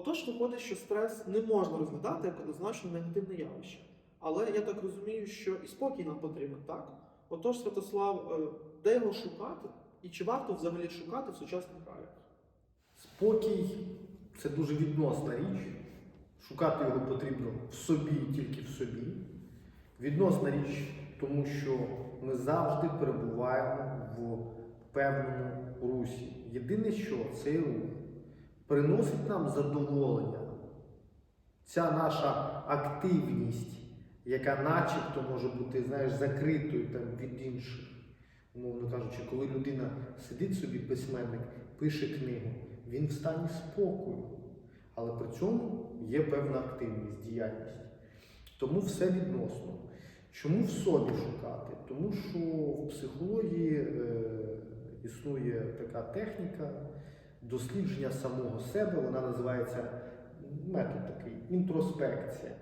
Отож, виходить, що стрес не можна розглядати як однозначно негативне явище. Але я так розумію, що і спокій нам потрібен, так? Отож, Святослав, е, де його шукати? І чи варто взагалі шукати в сучасних реаліях? Спокій це дуже відносна річ. Шукати його потрібно в собі і тільки в собі. Відносна річ, тому що ми завжди перебуваємо в певному русі. Єдине, що цей рух приносить нам задоволення. Ця наша активність, яка начебто може бути знаєш, закритою там, від інших. Умовно кажучи, коли людина сидить собі, письменник, пише книгу, він в стані спокою, але при цьому є певна активність, діяльність. Тому все відносно. Чому в собі шукати? Тому що в психології е, існує така техніка дослідження самого себе, вона називається метод такий інтроспекція.